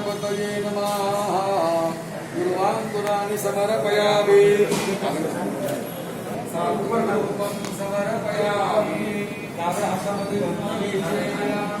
गणपतये नमः। गुरुवाङ्कुराणि समर्पयामि। सार्वरूपं समर्पयामि। दादहस्तमति हरे नमः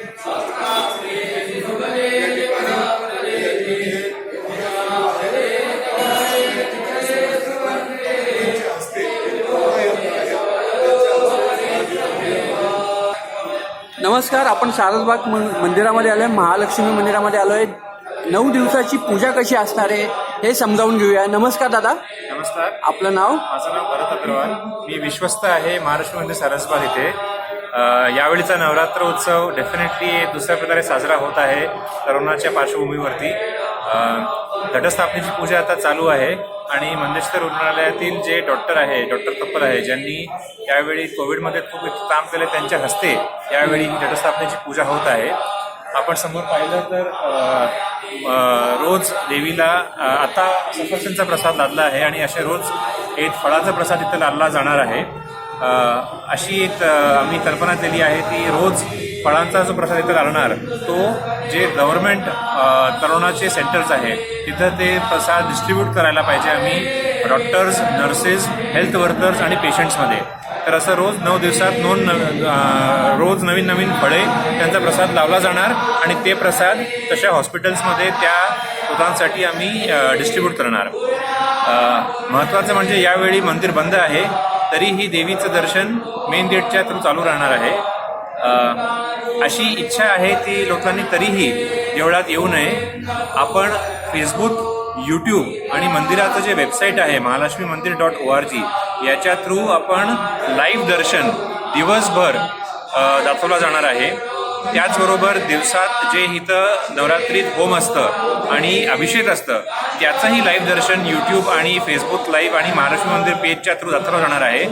नमस्कार आपण सारसबाग मंदिरामध्ये आलो आहे महालक्ष्मी मंदिरामध्ये आलो आहे नऊ दिवसाची पूजा कशी असणार आहे हे समजावून घेऊया. नमस्कार दादा. नमस्कार. आपलं नाव? माझं नाव भरत अग्रवाल. मी विश्वस्त आहे महाराष्ट्र मंदिर सारसबाग इथे. यावेळीचा नवरात्र उत्सव डेफिनेटली दुसऱ्या प्रकारे साजरा होत आहे करोनाच्या पार्श्वभूमीवरती. घटस्थापनेची पूजा आता चालू आहे. आणि मंगेशकर रुग्णालयातील जे डॉक्टर आहे डॉक्टर तप्पल आहे ज्यांनी यावेळी कोविडमध्ये खूप काम केलं त्यांच्या हस्ते यावेळी ही घटस्थापनेची पूजा होत आहे. आपण समोर पाहिलं तर रोज देवीला आता सफरचंदचा प्रसाद लादला आहे आणि असे रोज एक फळाचा प्रसाद इथं लादला जाणार आहे. अशी एक आम्ही कल्पना केली आहे की रोज फळांचा जो प्रसाद इथं घालणार तो जे गव्हर्नमेंट तरुणाचे सेंटर्स आहेत तिथं ते प्रसाद डिस्ट्रीब्यूट करायला पाहिजे आम्ही डॉक्टर्स नर्सेस हेल्थ वर्कर्स आणि पेशंट्समध्ये तर असं रोज नऊ दिवसात नोन रोज नवीन नवीन फळे त्यांचा प्रसाद लावला जाणार आणि ते प्रसाद तशा हॉस्पिटल्समध्ये त्या लोकांसाठी आम्ही डिस्ट्रीब्यूट करणार. महत्त्वाचं म्हणजे यावेळी मंदिर बंद आहे. तरीही देवीचं दर्शन मेन गेटच्या थ्रू चालू राहणार आहे. अशी इच्छा आहे ती लोकांनी तरीही देवळात येऊ नये. आपण फेसबुक यूट्यूब आणि मंदिराचं जे वेबसाईट आहे महालक्ष्मी मंदिर डॉट ओ आर जी याच्या थ्रू आपण लाईव्ह दर्शन दिवसभर दाखवला जाणार आहे. त्याचबरोबर दिवसात जे इथं नवरात्रीत होम असतं आणि अभिषेक असतं त्याचंही लाईव्ह दर्शन यूट्यूब आणि फेसबुक लाईव्ह आणि महाराष्ट्र मंदिर पेजच्या थ्रू जात्रा जाणार आहे.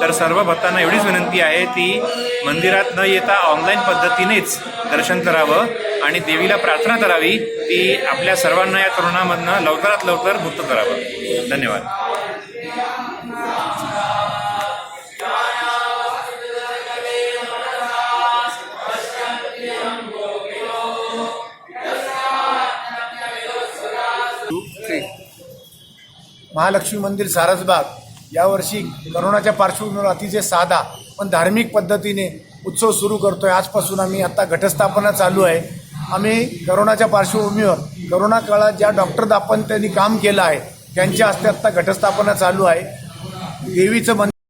तर सर्व भक्तांना एवढीच विनंती आहे ती मंदिरात न येता ऑनलाईन पद्धतीनेच दर्शन करावं आणि देवीला प्रार्थना करावी ती आपल्या सर्वांना या तरुणामधनं लवकरात लवकर मुक्त करावं. धन्यवाद. महालक्ष्मी मंदिर सारसबाग यावर्षी करोनाच्या पार्श्वभूमीवर अतिशय साधा पण धार्मिक पद्धतीने उत्सव सुरू करतोय. आजपासून आम्ही आत्ता घटस्थापना चालू आहे. आम्ही करोनाच्या पार्श्वभूमीवर करोना काळात ज्या डॉक्टर दापन त्यांनी काम केलं आहे त्यांच्या हस्ते आत्ता घटस्थापना चालू आहे. देवीचं मंदिर